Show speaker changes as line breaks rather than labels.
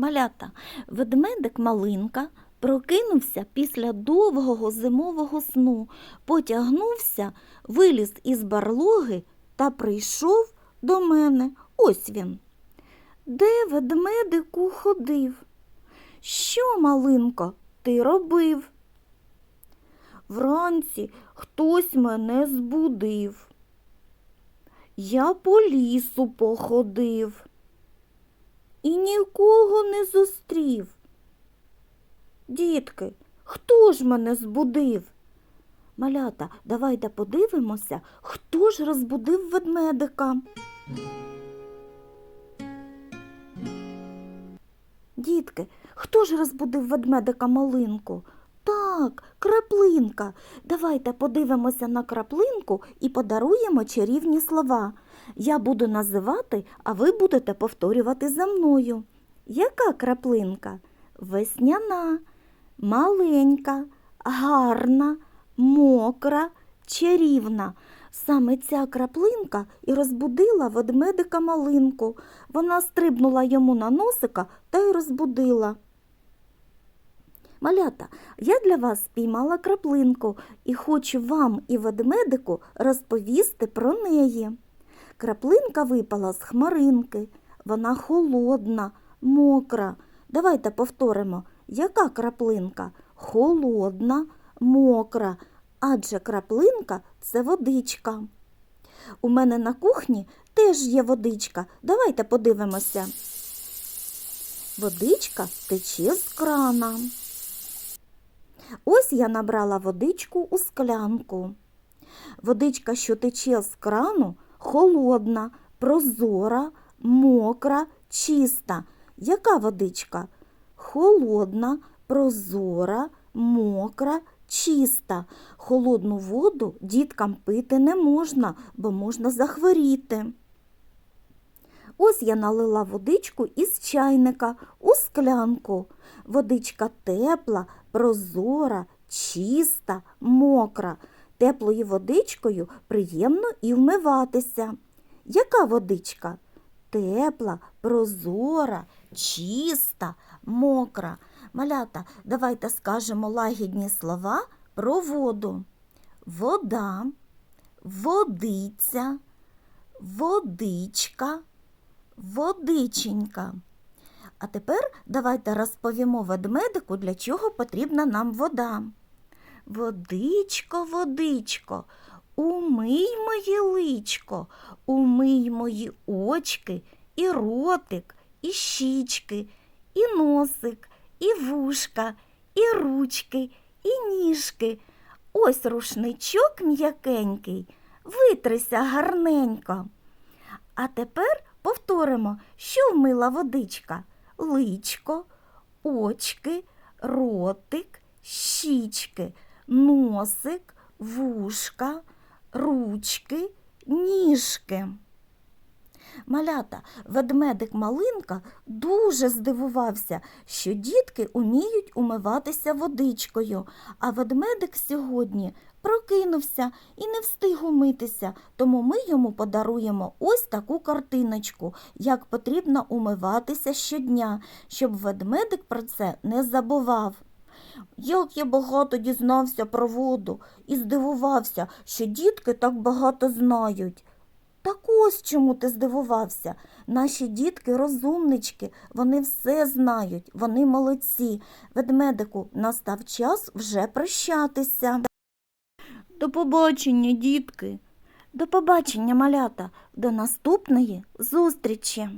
Малята, ведмедик Малинка прокинувся після довгого зимового сну, потягнувся, виліз із барлоги та прийшов до мене. Ось він. Де ведмедику ходив? Що, малинко, ти робив? Вранці хтось мене збудив. Я по лісу походив і нікого не зустрів. Дітки, хто ж мене збудив? Малята, давайте подивимося, хто ж розбудив ведмедика. Дітки, хто ж розбудив ведмедика малинку? Так, краплинка. Давайте подивимося на краплинку і подаруємо чарівні слова. Я буду називати, а ви будете повторювати за мною. Яка краплинка? Весняна, маленька, гарна, мокра, чарівна. Саме ця краплинка і розбудила ведмедика малинку. Вона стрибнула йому на носика та й розбудила. Малята, я для вас спіймала краплинку і хочу вам і ведмедику розповісти про неї. Краплинка випала з хмаринки. Вона холодна, мокра. Давайте повторимо, яка краплинка? Холодна, мокра, адже краплинка це водичка. У мене на кухні теж є водичка. Давайте подивимося. Водичка тече з крана. Ось я набрала водичку у склянку. Водичка, що тече з крану, холодна, прозора, мокра, чиста. Яка водичка? Холодна, прозора, мокра, чиста. Холодну воду діткам пити не можна, бо можна захворіти. Ось я налила водичку із чайника у склянку. Водичка тепла, прозора, чиста, мокра. Теплою водичкою приємно і вмиватися. Яка водичка? Тепла, прозора, чиста, мокра. Малята, давайте скажемо лагідні слова про воду. Вода, водиця, водичка, водиченька. А тепер давайте розповімо ведмедику, для чого потрібна нам вода. Водичко, водичко, умий моє личко, умий мої очки, і ротик, і щічки, і носик, і вушка, і ручки, і ніжки. Ось рушничок м'якенький, витрися гарненько. А тепер повторимо, що вмила водичка личко, очки, ротик, щічки, носик, вушка, ручки, ніжки. Малята, ведмедик Малинка дуже здивувався, що дітки уміють умиватися водичкою, а ведмедик сьогодні прокинувся і не встиг умитися, тому ми йому подаруємо ось таку картиночку, як потрібно умиватися щодня, щоб ведмедик про це не забував. Як я багато дізнався про воду і здивувався, що дітки так багато знають. Так ось чому ти здивувався. Наші дітки розумнички, вони все знають, вони молодці. Ведмедику, настав час вже прощатися. До побачення, дітки. До побачення, малята. До наступної зустрічі.